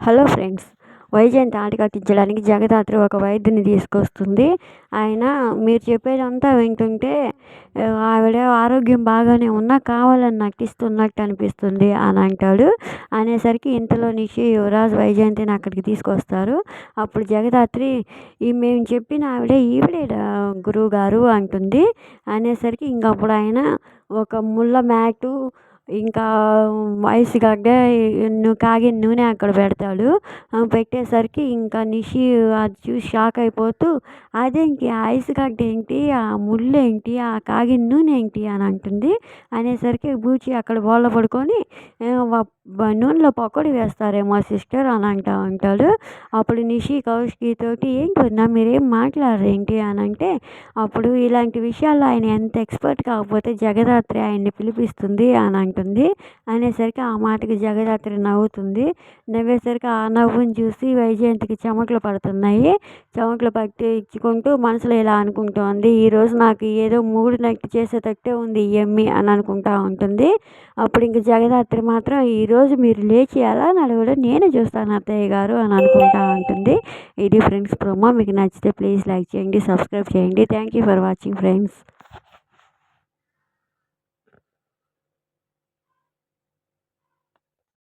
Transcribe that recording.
Hello friends Vyjayanthi ఆట కట్టించడానికి జగదాత్రి ఒక వైద్యుని తీసుకొస్తుంది. ఆయన మీరు చెప్పేదంతా వింటుంటే ఆవిడ ఆరోగ్యం బాగానే ఉన్నా కావాలని నటిస్తున్నట్టు అనిపిస్తుంది అని అంటాడు. అనేసరికి ఇంతలో నుంచి యువరాజ్ వైజయంతిని అక్కడికి తీసుకొస్తారు. అప్పుడు జగదాత్రి ఈ మేము చెప్పిన ఆవిడ ఈవిడే గురువు గారు అంటుంది. అనేసరికి ఇంకప్పుడు ఆయన ఒక ముళ్ళ మ్యాటు ఇంకా ఐస్ గడ్డ కాగిన నూనె అక్కడ పెడతాడు. పెట్టేసరికి ఇంకా నిషి అది చూసి షాక్ అయిపోతూ అదేంటి ఆ ఐస్ గడ్డ ఏంటి? ఆ ముళ్ళు ఏంటి? ఆ కాగిన నూనె ఏంటి? అని అంటుంది. అనేసరికి బూచి అక్కడ బోర్ల పడుకొని నూనెలో పకోడీ వేస్తారేమో సిస్టర్ అని అంటూ ఉంటాడు అప్పుడు నిషి కౌశికి తోటి ఏంటి వదినా మీరేం మాట్లాడరు ఏంటి? అని అంటే అప్పుడు ఇలాంటి విషయాల్లో ఆయన ఎంత ఎక్స్పర్ట్ కాకపోతే జగదాత్రి ఆయన్ని పిలిపిస్తుంది అని ఉంటుంది. అనేసరికి ఆ మాటకి జగదాత్రి నవ్వుతుంది. నవ్వేసరికి ఆ నవ్వుని చూసి వైజయంతికి చెమటలు పడుతున్నాయి. చెమటలు పట్టి ఇచ్చుకుంటూ మనసులో ఇలా అనుకుంటోంది ఈరోజు నాకు ఏదో మూడు నైట్ చేసేటట్టే ఉంది ఎమ్మి అని అనుకుంటా ఉంటుంది. అప్పుడు ఇంక జగదాత్రి మాత్రం ఈరోజు మీరు లేచి ఎలా నడవడం నేను చూస్తాను అత్తయ్య గారు అని అనుకుంటా ఉంటుంది. ఇది ఫ్రెండ్స్ ప్రోమో. మీకు నచ్చితే ప్లీజ్ లైక్ చేయండి సబ్స్క్రైబ్ చేయండి. Thank you for watching friends.